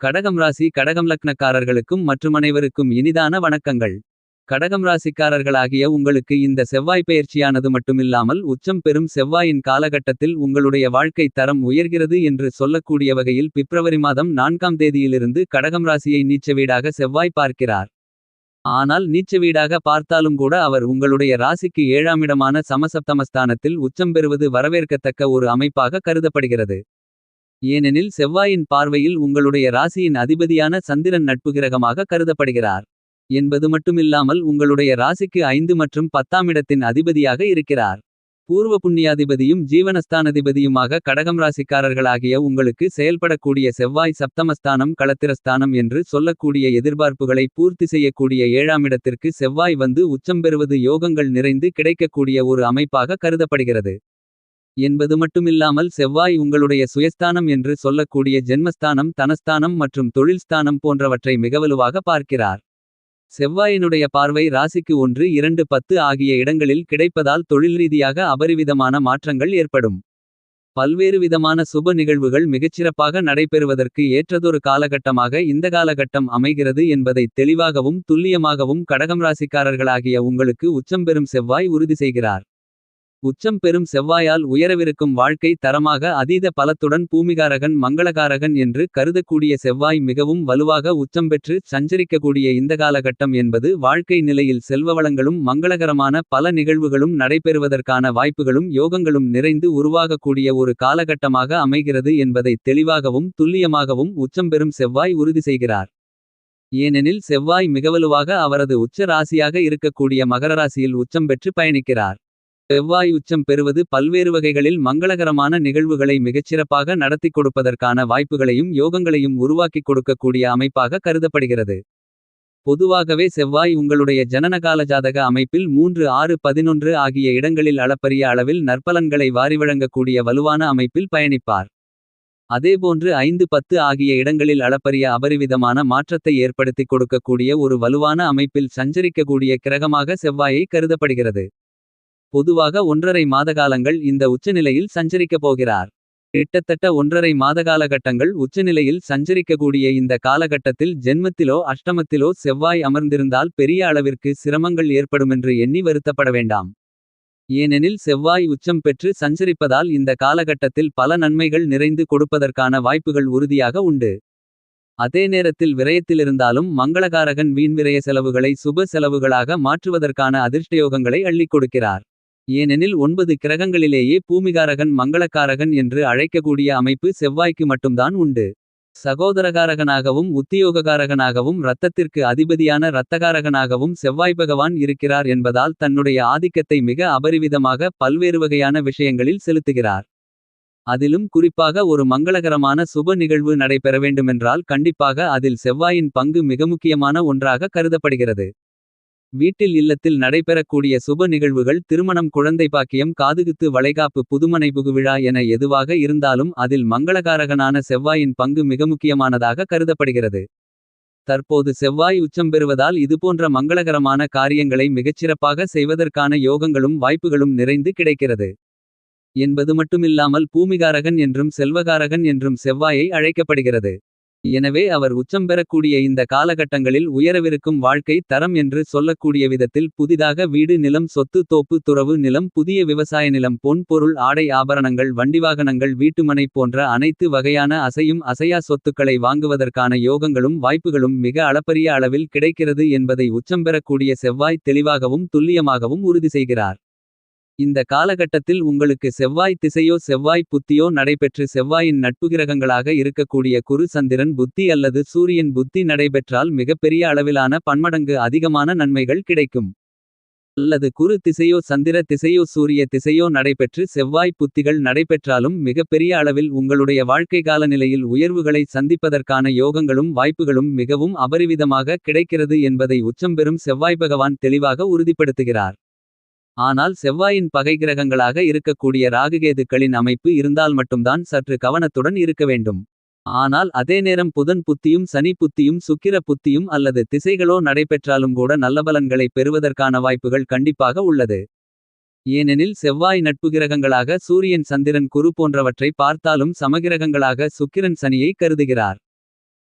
கடகம் ராசி கடகம் லக்னக்காரர்களுக்கும் மற்றும் அனைவருக்கும் இனிதான வணக்கங்கள். கடகம் ராசிக்காரர்களாகிய உங்களுக்கு இந்த செவ்வாய் பயிற்சியானது மட்டுமில்லாமல் உச்சம் பெறும் செவ்வாயின் காலகட்டத்தில் உங்களுடைய வாழ்க்கை தரம் உயர்கிறது என்று சொல்லக்கூடிய வகையில் பிப்ரவரி மாதம் நான்காம் தேதியிலிருந்து கடகம் ராசியை நீச்ச வீடாக செவ்வாய் பார்க்கிறார். ஆனால் நீச்ச வீடாக பார்த்தாலும் கூட அவர் உங்களுடைய ராசிக்கு ஏழாமிடமான சமசப்தமஸ்தானத்தில் உச்சம் பெறுவது வரவேற்கத்தக்க ஒரு அமைப்பாக கருதப்படுகிறது. ஏனெனில் செவ்வாயின் பார்வையில் உங்களுடைய ராசியின் அதிபதியான சந்திரன் நட்பு கிரகமாக கருதப்படுகிறார். என்பது மட்டுமில்லாமல் உங்களுடைய ராசிக்கு ஐந்து மற்றும் பத்தாமிடத்தின் அதிபதியாக இருக்கிறார். பூர்வ புண்ணியாதிபதியும் ஜீவனஸ்தானதிபதியுமாக கடகம் ராசிக்காரர்களாகிய உங்களுக்கு செயல்படக்கூடிய செவ்வாய் சப்தமஸ்தானம் களத்திரஸ்தானம் என்று சொல்லக்கூடிய எதிர்பார்ப்புகளை பூர்த்தி செய்யக்கூடிய ஏழாமிடத்திற்கு செவ்வாய் வந்து உச்சம் பெறுவது யோகங்கள் நிறைந்து கிடைக்கக்கூடிய ஒரு அமைப்பாக கருதப்படுகிறது. என்பது மட்டுமில்லாமல் செவ்வாய் உங்களுடைய சுயஸ்தானம் என்று சொல்லக்கூடிய ஜென்மஸ்தானம் தனஸ்தானம் மற்றும் தொழில்ஸ்தானம் போன்றவற்றை மிகவலுவாக பார்க்கிறார். செவ்வாயினுடைய பார்வை ராசிக்கு ஒன்று இரண்டு பத்து ஆகிய இடங்களில் கிடைப்பதால் தொழில் ரீதியாக அபரிவிதமான மாற்றங்கள் ஏற்படும். பல்வேறு விதமான சுப நிகழ்வுகள் மிகச்சிறப்பாக நடைபெறுவதற்கு ஏற்றதொரு காலகட்டமாக இந்த காலகட்டம் அமைகிறது என்பதை தெளிவாகவும் துல்லியமாகவும் கடகம் ராசிக்காரர்களாகிய உங்களுக்கு உச்சம் பெறும் செவ்வாய் உறுதி செய்கிறார். உச்சம் பெறும் செவ்வாயால் உயரவிருக்கும் வாழ்க்கை தரமாக அதீத பலத்துடன் பூமிகாரகன் மங்களகாரகன் என்று கருதக்கூடிய செவ்வாய் மிகவும் வலுவாக உச்சம் பெற்று சஞ்சரிக்கக்கூடிய இந்த காலகட்டம் என்பது வாழ்க்கை நிலையில் செல்வவளங்களும் மங்களகரமான பல நிகழ்வுகளும் நடைபெறுவதற்கான வாய்ப்புகளும் யோகங்களும் நிறைந்து உருவாகக்கூடிய ஒரு காலகட்டமாக அமைகிறது என்பதை தெளிவாகவும் துல்லியமாகவும் உச்சம் பெறும் செவ்வாய் உறுதி செய்கிறார். ஏனெனில் செவ்வாய் மிகவலுவாக அவரது உச்ச ராசியாக இருக்கக்கூடிய மகரராசியில் உச்சம் பெற்று பயணிக்கிறார். செவ்வாய் உச்சம் பெறுவது பல்வேறு வகைகளில் மங்களகரமான நிகழ்வுகளை மிகச்சிறப்பாக நடத்திக் கொடுப்பதற்கான வாய்ப்புகளையும் யோகங்களையும் உருவாக்கிக் கொடுக்கக்கூடிய அமைப்பாக கருதப்படுகிறது. பொதுவாகவே செவ்வாய் உங்களுடைய ஜனனகால ஜாதக அமைப்பில் மூன்று ஆறு பதினொன்று ஆகிய இடங்களில் அளப்பரிய அளவில் நற்பலன்களை வாரிவழங்கக்கூடிய வலுவான அமைப்பில் பயணிப்பார். அதேபோன்று ஐந்து பத்து ஆகிய இடங்களில் அளப்பரிய அபரிவிதமான மாற்றத்தை ஏற்படுத்திக் கொடுக்கக்கூடிய ஒரு வலுவான அமைப்பில் சஞ்சரிக்கக்கூடிய கிரகமாக செவ்வாயை கருதப்படுகிறது. பொதுவாக ஒன்றரை மாதகாலங்கள் இந்த உச்சநிலையில் சஞ்சரிக்கப் போகிறார். கிட்டத்தட்ட ஒன்றரை மாதகாலகட்டங்கள் உச்சநிலையில் சஞ்சரிக்கக்கூடிய இந்த காலகட்டத்தில் ஜென்மத்திலோ அஷ்டமத்திலோ செவ்வாய் அமர்ந்திருந்தால் பெரிய அளவிற்கு சிரமங்கள் ஏற்படுமென்று எண்ணி வருத்தப்பட வேண்டாம். ஏனெனில் செவ்வாய் உச்சம் பெற்று சஞ்சரிப்பதால் இந்த காலகட்டத்தில் பல நன்மைகள் நிறைந்து கொடுப்பதற்கான வாய்ப்புகள் உறுதியாக உண்டு. அதே நேரத்தில் விரயத்திலிருந்தாலும் மங்களகாரகன் வீண்விரய செலவுகளை சுப செலவுகளாக மாற்றுவதற்கான அதிர்ஷ்டயோகங்களை அள்ளிக் கொடுக்கிறார். ஏனெனில் ஒன்பது கிரகங்களிலேயே பூமிகாரகன் மங்களக்காரகன் என்று அழைக்கக்கூடிய அமைப்பு செவ்வாய்க்கு மட்டும்தான் உண்டு. சகோதரகாரகனாகவும் உத்தியோககாரகனாகவும் இரத்தத்திற்கு அதிபதியான இரத்தகாரகனாகவும் செவ்வாய் பகவான் இருக்கிறார் என்பதால் தன்னுடைய ஆதிக்கத்தை மிக அபரிவிதமாக பல்வேறு வகையான விஷயங்களில் செலுத்துகிறார். அதிலும் குறிப்பாக ஒரு மங்களகரமான சுப நிகழ்வு நடைபெற வேண்டுமென்றால் கண்டிப்பாக அதில் செவ்வாயின் பங்கு மிக முக்கியமான ஒன்றாக கருதப்படுகிறது. வீட்டில் இல்லத்தில் நடைபெறக்கூடிய சுப நிகழ்வுகள் திருமணம் குழந்தை பாக்கியம் காதுகுத்து வளைகாப்பு புதுமனை புகுவிழா என எதுவாக இருந்தாலும் அதில் மங்களகாரகனான செவ்வாயின் பங்கு மிக முக்கியமானதாக கருதப்படுகிறது. தற்போது செவ்வாய் உச்சம் பெறுவதால் இதுபோன்ற மங்களகரமான காரியங்களை மிகச்சிறப்பாக செய்வதற்கான யோகங்களும் வாய்ப்புகளும் நிறைந்து கிடைக்கிறது. என்பது மட்டுமில்லாமல் பூமிகாரகன் என்றும் செல்வகாரகன் என்றும் செவ்வாயை அழைக்கப்படுகிறது. எனவே அவர் உச்சம் பெறக்கூடிய இந்த காலகட்டங்களில் உயரவிருக்கும் வாழ்க்கை தரம் என்று சொல்லக்கூடிய விதத்தில் புதிதாக வீடு நிலம் சொத்து தோப்பு துறவு நிலம் புதிய விவசாய நிலம் பொன் பொருள் ஆடை ஆபரணங்கள் வண்டிவாகனங்கள் வீட்டுமனை போன்ற அனைத்து வகையான அசையும் அசையா சொத்துக்களை வாங்குவதற்கான யோகங்களும் வாய்ப்புகளும் மிக அளப்பரிய அளவில் கிடைக்கிறது என்பதை உச்சம் பெறக்கூடிய செவ்வாய் தெளிவாகவும் துல்லியமாகவும் உறுதி செய்கிறார். இந்த காலகட்டத்தில் உங்களுக்கு செவ்வாய் திசையோ செவ்வாய் புத்தியோ நடைபெற்று செவ்வாயின் நட்புகிரகங்களாக இருக்கக்கூடிய குரு சந்திரன் புத்தி அல்லது சூரியன் புத்தி நடைபெற்றால் மிகப்பெரிய அளவிலான பன்மடங்கு அதிகமான நன்மைகள் கிடைக்கும். அல்லது குரு திசையோ சந்திர திசையோ சூரிய திசையோ நடைபெற்று செவ்வாய் புத்திகள் நடைபெற்றாலும் மிகப்பெரிய அளவில் உங்களுடைய வாழ்க்கை காலநிலையில் உயர்வுகளை சந்திப்பதற்கான யோகங்களும் வாய்ப்புகளும் மிகவும் அபரிவிதமாக கிடைக்கிறது என்பதை உச்சம்பெறும் செவ்வாய் பகவான் தெளிவாக உறுதிப்படுத்துகிறார். ஆனால் செவ்வாயின் பகை கிரகங்களாக இருக்கக்கூடிய ராகுகேதுக்களின் அமைப்பு இருந்தால் மட்டும்தான் சற்று கவனத்துடன் இருக்க வேண்டும். ஆனால் அதே நேரம் புதன் புத்தியும் சனி புத்தியும் சுக்கிர புத்தியும் அல்லது திசைகளோ நடைபெற்றாலும் கூட நல்லபலன்களை பெறுவதற்கான வாய்ப்புகள் கண்டிப்பாக உள்ளது. ஏனெனில் செவ்வாய் நட்பு கிரகங்களாக சூரியன் சந்திரன் குரு போன்றவற்றை பார்த்தாலும் சமகிரகங்களாக சுக்கிரன் சனியை கருதுகிறார்.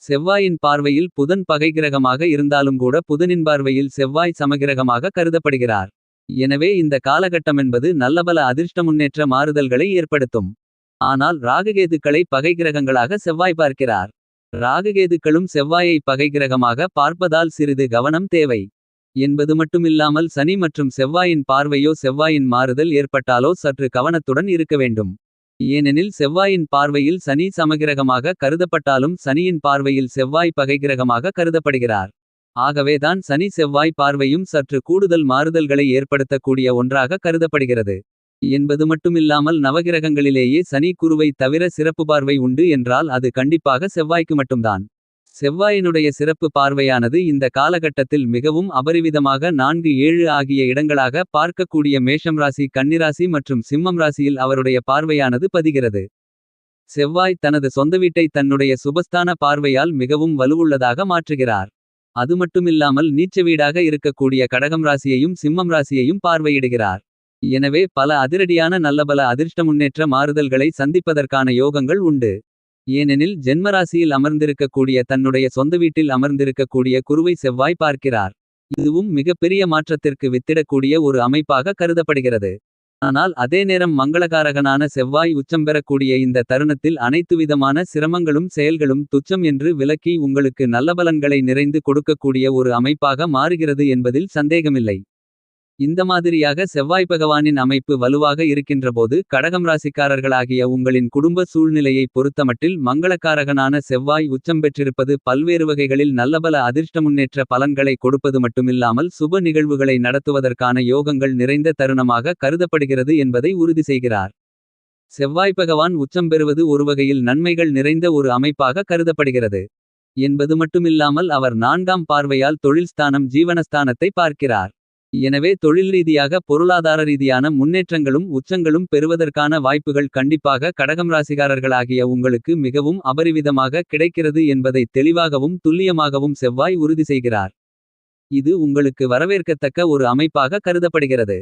செவ்வாயின் பார்வையில் புதன் பகைகிரகமாக இருந்தாலும் கூட புதனின் பார்வையில் செவ்வாய் சமகிரகமாக கருதப்படுகிறார். எனவே இந்த காலகட்டமென்பது நல்லபல அதிர்ஷ்ட முன்னேற்ற மாறுதல்களை ஏற்படுத்தும். ஆனால் ராககேதுக்களை பகை கிரகங்களாக செவ்வாய் பார்க்கிறார். ராககேதுக்களும் செவ்வாயை பகைகிரகமாக பார்ப்பதால் சிறிது கவனம் தேவை. என்பது மட்டுமில்லாமல் சனி மற்றும் செவ்வாயின் பார்வையோ செவ்வாயின் மாறுதல் ஏற்பட்டாலோ சற்று கவனத்துடன் இருக்க வேண்டும். ஏனெனில் செவ்வாயின் பார்வையில் சனி சமகிரகமாக கருதப்பட்டாலும் சனியின் பார்வையில் செவ்வாய் பகைகிரகமாக கருதப்படுகிறார். ஆகவேதான் சனி செவ்வாய் பார்வையும் சற்று கூடுதல் மாறுதல்களை ஏற்படுத்தக்கூடிய ஒன்றாக கருதப்படுகிறது. என்பது மட்டுமில்லாமல் நவகிரகங்களிலேயே சனி குருவை தவிர சிறப்பு பார்வை உண்டு என்றால் அது கண்டிப்பாக செவ்வாய்க்கு மட்டும்தான். செவ்வாயினுடைய சிறப்பு பார்வையானது இந்த காலகட்டத்தில் மிகவும் அபரிவிதமாக நான்கு ஏழு ஆகிய இடங்களாக பார்க்கக்கூடிய மேஷம் ராசி கன்னிராசி மற்றும் சிம்மம் ராசியில் அவருடைய பார்வையானது பதிகிறது. செவ்வாய் தனது சொந்த வீட்டை தன்னுடைய சுபஸ்தான பார்வையால் மிகவும் வலுவுள்ளதாக மாற்றுகிறார். அது மட்டுமில்லாமல் நீச்ச வீடாக இருக்கக்கூடிய கடகம் ராசியையும் சிம்மம் ராசியையும் பார்வையிடுகிறார். எனவே பல அதிரடியான நல்லபல அதிர்ஷ்ட முன்னேற்ற மாறுதல்களை சந்திப்பதற்கான யோகங்கள் உண்டு. ஏனெனில் ஜென்மராசியில் அமர்ந்திருக்கக்கூடிய தன்னுடைய சொந்த வீட்டில் அமர்ந்திருக்கக்கூடிய குருவை செவ்வாய் பார்க்கிறார். இதுவும் மிகப்பெரிய மாற்றத்திற்கு வித்திடக்கூடிய ஒரு அமைப்பாக கருதப்படுகிறது. ஆனால் அதே நேரம் மங்களகாரகனான செவ்வாய் உச்சம் பெறக்கூடிய இந்த தருணத்தில் அனைத்துவிதமான சிரமங்களும் செயல்களும் துச்சம் என்று விலக்கி உங்களுக்கு நல்லபலன்களை நிறைந்து கொடுக்கக்கூடிய ஒரு அமைப்பாக மாறுகிறது என்பதில் சந்தேகமில்லை. இந்த மாதிரியாக செவ்வாய் பகவானின் அமைப்பு வலுவாக இருக்கின்றபோது கடகம் ராசிக்காரர்களாகிய உங்களின் குடும்ப சூழ்நிலையை பொறுத்தமட்டில் மங்களக்காரகனான செவ்வாய் உச்சம் பெற்றிருப்பது பல்வேறு வகைகளில் நல்லபல அதிர்ஷ்ட முன்னேற்ற பலன்களை கொடுப்பது மட்டுமில்லாமல் சுப நிகழ்வுகளை நடத்துவதற்கான யோகங்கள் நிறைந்த தருணமாக கருதப்படுகிறது என்பதை உறுதி செய்கிறார். செவ்வாய் பகவான் உச்சம் பெறுவது ஒருவகையில் நன்மைகள் நிறைந்த ஒரு அமைப்பாக கருதப்படுகிறது. என்பது மட்டுமில்லாமல் அவர் நான்காம் பார்வையால் தொழில்ஸ்தானம் ஜீவனஸ்தானத்தை பார்க்கிறார். எனவே தொழில் ரீதியாக பொருளாதார ரீதியான முன்னேற்றங்களும் உச்சங்களும் பெறுவதற்கான வாய்ப்புகள் கண்டிப்பாக கடகம் ராசிகாரர்களாகிய உங்களுக்கு மிகவும் அபரிவிதமாக கிடைக்கிறது என்பதை தெளிவாகவும் துல்லியமாகவும் செவ்வாய் உறுதி செய்கிறார். இது உங்களுக்கு வரவேற்கத்தக்க ஒரு அமைப்பாக கருதப்படுகிறது.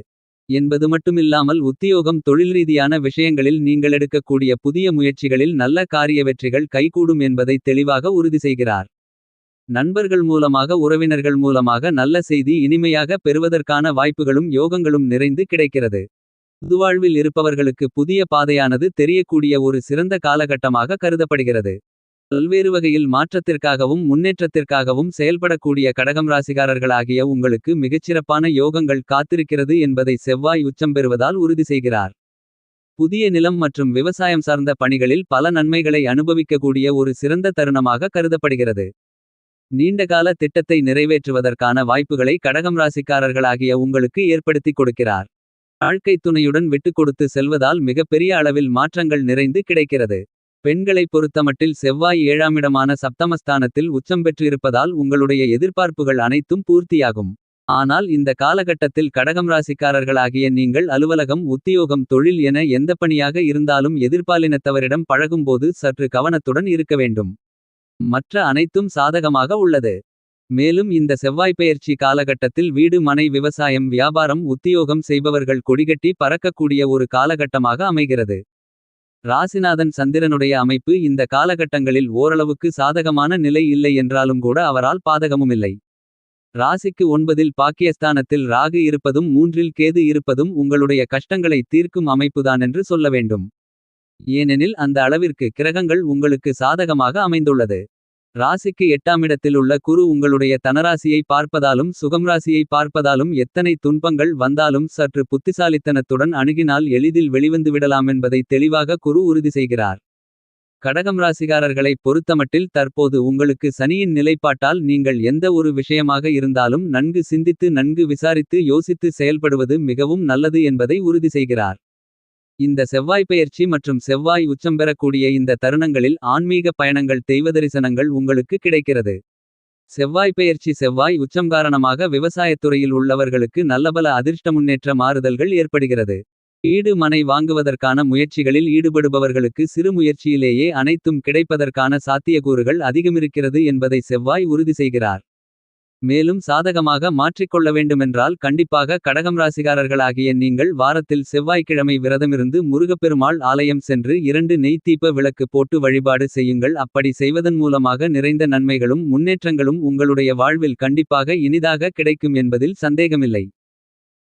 என்பது மட்டுமில்லாமல் உத்தியோகம் தொழில் ரீதியான விஷயங்களில் நீங்கள் எடுக்கக்கூடிய புதிய முயற்சிகளில் நல்ல காரிய வெற்றிகள் கைகூடும் என்பதை தெளிவாக உறுதி செய்கிறார். நண்பர்கள் மூலமாக உறவினர்கள் மூலமாக நல்ல செய்தி இனிமையாக பெறுவதற்கான வாய்ப்புகளும் யோகங்களும் நிறைந்து கிடைக்கிறது. புதுவாழ்வில் இருப்பவர்களுக்கு புதிய பாதையானது தெரியக்கூடிய ஒரு சிறந்த காலகட்டமாக கருதப்படுகிறது. பல்வேறு வகையில் மாற்றத்திற்காகவும் முன்னேற்றத்திற்காகவும் செயல்படக்கூடிய கடகம் ராசிகாரர்களாகிய உங்களுக்கு மிகச்சிறப்பான யோகங்கள் காத்திருக்கிறது என்பதை செவ்வாய் உச்சம் பெறுவதால் உறுதி செய்கிறார். புதிய நிலம் மற்றும் விவசாயம் சார்ந்த பணிகளில் பல நன்மைகளை அனுபவிக்கக்கூடிய ஒரு சிறந்த தருணமாக கருதப்படுகிறது. நீண்டகால திட்டத்தை நிறைவேற்றுவதற்கான வாய்ப்புகளை கடகம் ராசிக்காரர்களாகிய உங்களுக்கு ஏற்படுத்திக் கொடுக்கிறார். வாழ்க்கைத் துணையுடன் விட்டுக்கொடுத்து செல்வதால் மிகப்பெரிய அளவில் மாற்றங்கள் நிறைந்து கிடைக்கிறது. பெண்களை பொறுத்தமட்டில் செவ்வாய் ஏழாமிடமான சப்தமஸ்தானத்தில் உச்சம் பெற்றிருப்பதால் உங்களுடைய எதிர்பார்ப்புகள் அனைத்தும் பூர்த்தியாகும். ஆனால் இந்த காலகட்டத்தில் கடகம் ராசிக்காரர்களாகிய நீங்கள் அலுவலகம் உத்தியோகம் தொழில் என எந்த பணியாக இருந்தாலும் எதிர்பாலினத்தவரிடம் பழகும்போது சற்று கவனத்துடன் இருக்க வேண்டும். மற்ற அனைத்தும் சாதகமாக உள்ளது. மேலும் இந்த செவ்வாய்ப்பெயர்ச்சி காலகட்டத்தில் வீடு மனை விவசாயம் வியாபாரம் உத்தியோகம் செய்பவர்கள் கொடிகட்டி பறக்கக்கூடிய ஒரு காலகட்டமாக அமைகிறது. ராசிநாதன் சந்திரனுடைய அமைப்பு இந்த காலகட்டங்களில் ஓரளவுக்கு சாதகமான நிலை இல்லை என்றாலும் கூட அவரால் பாதகமுமில்லை. ராசிக்கு ஒன்பதில் பாக்கியஸ்தானத்தில் ராகு இருப்பதும் மூன்றில் கேது இருப்பதும் உங்களுடைய கஷ்டங்களை தீர்க்கும் அமைப்புதான் என்று சொல்ல வேண்டும். ஏனெனில் அந்த அளவிற்கு கிரகங்கள் உங்களுக்கு சாதகமாக அமைந்துள்ளது. ராசிக்கு எட்டாமிடத்தில் உள்ள குரு உங்களுடைய தனராசியை பார்ப்பதாலும் சுகம்ராசியை பார்ப்பதாலும் எத்தனை துன்பங்கள் வந்தாலும் சற்று புத்திசாலித்தனத்துடன் அணுகினால் எளிதில் வெளிவந்து விடலாம் என்பதை தெளிவாக குரு உறுதி செய்கிறார். கடகம் ராசிகாரர்களை பொறுத்தமட்டில் தற்போது உங்களுக்கு சனியின் நிலைப்பாட்டால் நீங்கள் எந்த ஒரு விஷயமாக இருந்தாலும் நன்கு சிந்தித்து நன்கு விசாரித்து யோசித்து செயல்படுவது மிகவும் நல்லது என்பதை உறுதி செய்கிறார். இந்த செவ்வாய் பெயர்ச்சி மற்றும் செவ்வாய் உச்சம் பெறக்கூடிய இந்த தருணங்களில் ஆன்மீக பயணங்கள் தெய்வதரிசனங்கள் உங்களுக்கு கிடைக்கிறது. செவ்வாய் பெயர்ச்சி செவ்வாய் உச்சம் காரணமாக விவசாயத்துறையில் உள்ளவர்களுக்கு நல்லபல அதிர்ஷ்ட முன்னேற்ற மாறுதல்கள் ஏற்படுகிறது. ஈடு மனை வாங்குவதற்கான முயற்சிகளில் ஈடுபடுபவர்களுக்கு சிறு முயற்சியிலேயே அனைத்தும் கிடைப்பதற்கான சாத்தியக்கூறுகள் அதிகமிருக்கிறது என்பதை செவ்வாய் உறுதி செய்கிறார். மேலும் சாதகமாக மாற்றிக்கொள்ள வேண்டுமென்றால் கண்டிப்பாக கடகம் ராசிகாரர்களாகிய நீங்கள் வாரத்தில் செவ்வாய்க்கிழமை விரதமிருந்து முருகப்பெருமாள் ஆலயம் சென்று இரண்டு நெய்த்தீப விளக்கு போட்டு வழிபாடு செய்யுங்கள். அப்படி செய்வதன் மூலமாக நிறைந்த நன்மைகளும் முன்னேற்றங்களும் உங்களுடைய வாழ்வில் கண்டிப்பாக இனிதாக கிடைக்கும் என்பதில் சந்தேகமில்லை.